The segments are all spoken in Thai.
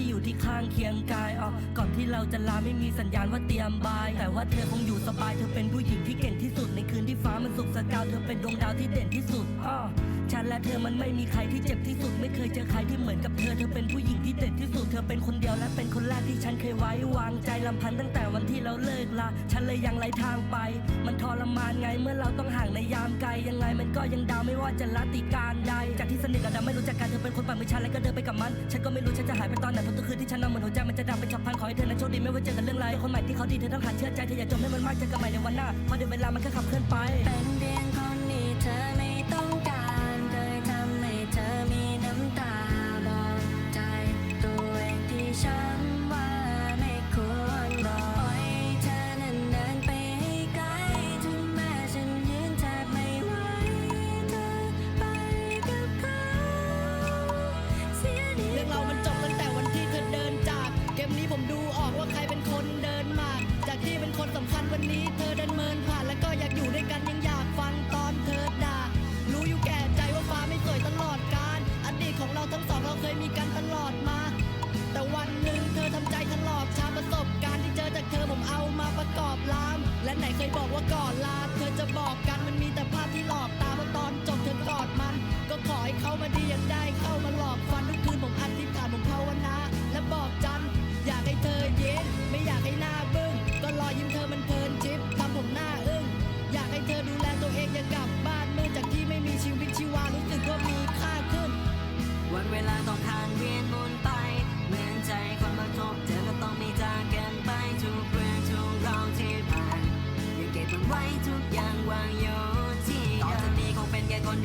ที่อยู่ที่ข้างเคียงกายอ๋อก่อนที่เราจะลาไม่มีสัญญาณว่าเตรียมบาย แต่ว่าเธอคงอยู่สบายเธอเป็นผู้หญิงที่เก่งที่สุดในคืนที่ฟ้ามันสุกสกาวเธอเป็นดวงดาวที่เด่นที่สุดอ๋อฉันและเธอมันไม่มีใครที่เจ็บที่สุด ไม่เคยเจอใครที่เหมือนกับเธอเธอเป็นผู้หญิงที่เด่นที่สุด เธอเป็นคนเดียวและเป็นคนแรกที่ฉันเคยไว้วางใจลำพันตั้งแต่วันที่เราเลิกลาฉันเลยยังไร้ทางไป มันทรมานไงเมื่อเราต้องห่างในยามไกลยังไงมันก็ยังดาวไม่ว่าจะลัติการ นิทกับดาวไม่รู้จักการเธอเป็นคนปากมือฉันและก็เดินไปกับมัน ฉันก็ไม่รู้ฉันจะหายไปตอนไหนเพราะทุกคืนที่ฉันนอนเหมือนหัวใจมันจะดังเป็นฉับพลันขอให้เธอนั้นโชคดีไม่ว่าเจอกันเรื่องไรคนใหม่ที่เขาดีเธอต้องหัดเชื่อใจเธออย่าจมให้มันมากเจอกันใหม่ในวันหน้าเพราะเดี๋ยวเวลามันก็ขับเคลื่อนไป เคยมีกันตลอดมา แต่วันหนึ่งเธอทำใจถลอกชาประสบการณ์ที่เจอจากเธอผมเอามาประกอบลาม และไหนเคยบอกว่าก่อนลา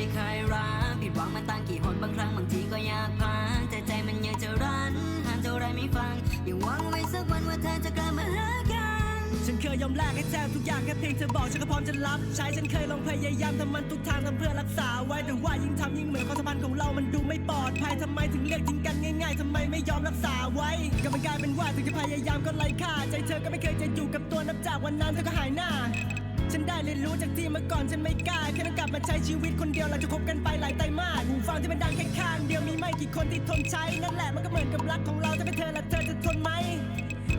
เป็นแค่เคยรักผิดหวังมาตั้งกี่หนบางครั้งบางทีก็อยากพักแต่ใจมันยังจะรั้นห้ามเท่าไรไม่ฟังยังหวังไว้สักวันว่าเธอจะกลับมาหากันฉันเคยยอมแลกให้แทบทุกอย่างแค่เพียงเธอบอกฉันก็พร้อมจะรับ ใช้ฉันเคยลองพยายามทำมันทุกทางทำเพื่อรักษาไว้แต่ว่ายิ่งทำยิ่งเหมือนความสัมพันธ์ของเรามันดูไม่ปลอดภัยทำไมถึงเลือกทิ้งกันง่ายๆทำไมไม่ยอมรักษาไว้ก็มันกลายเป็นว่าถึงจะพยายามก็ไร้ค่าใจเธอก็ไม่เคยจะอยู่กับตัวนับจากวันนั้นเธอก็หายหน้า ฉันได้เรียนรู้จากที่เมื่อก่อนฉันไม่กล้าแค่ต้องกลับมาใช้ชีวิตคนเดียวหลังจากคบกันไปหลายไตรมาสหูฟังที่มันดังแค่ข้างเดียวมีไม่กี่คนที่ทนใช้นั่นแหละมันก็เหมือนกับรักของเราถ้าเป็นเธอและเธอจะทนไหม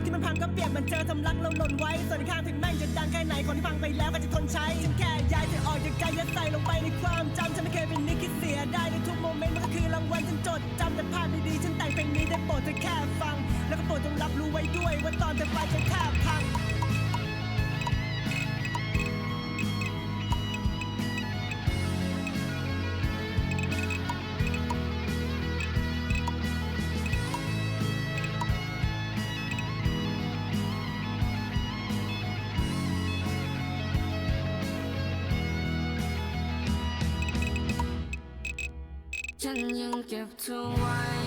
ที่มันพังก็เปรียบเหมันเจอทำรักเราหล่นไว้ส่วนข้างถึงแม่งจะดังแค่ไหนคนที่ฟังไปแล้วก็จะทนใช้ฉันแค่ย้ายเธอออกจากใจยัดใส่ลงไปในความจำฉันไม่เคยเป็นนิดคิดเสียได้ในทุกโมเมนต์มันก็คือรางวัลฉันจดจำแต่ภาพดีๆฉันแต่งเพลงนี้ได้โปรดเธอแค่ฟัง แล้วก็โปรดจงรับรู้ไว้ด้วยว่าตอนเธอไปจะแทบ ฉันยังเก็บเธอไว้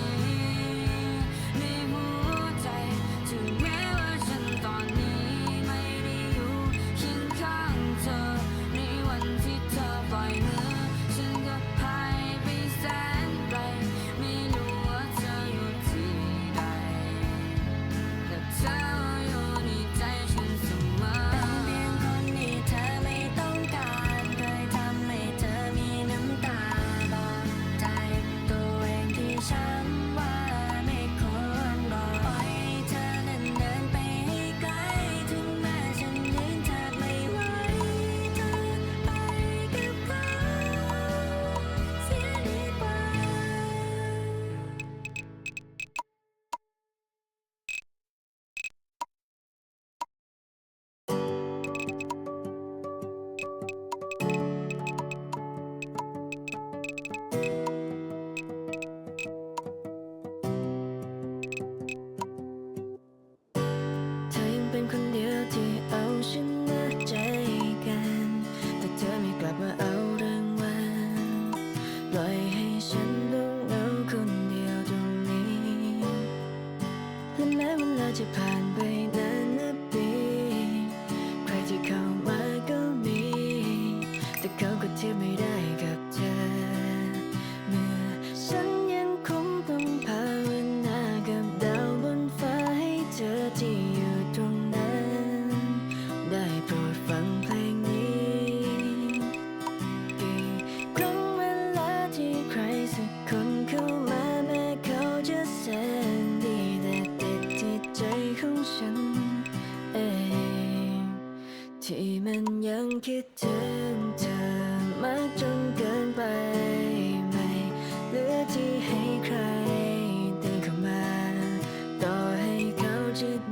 จะผ่านไปนาน ที่มันยังคิดถึงเธอมากจนเกินไปไม่เหลือที่ให้ใครเดินเข้ามา ต่อให้เขาจะ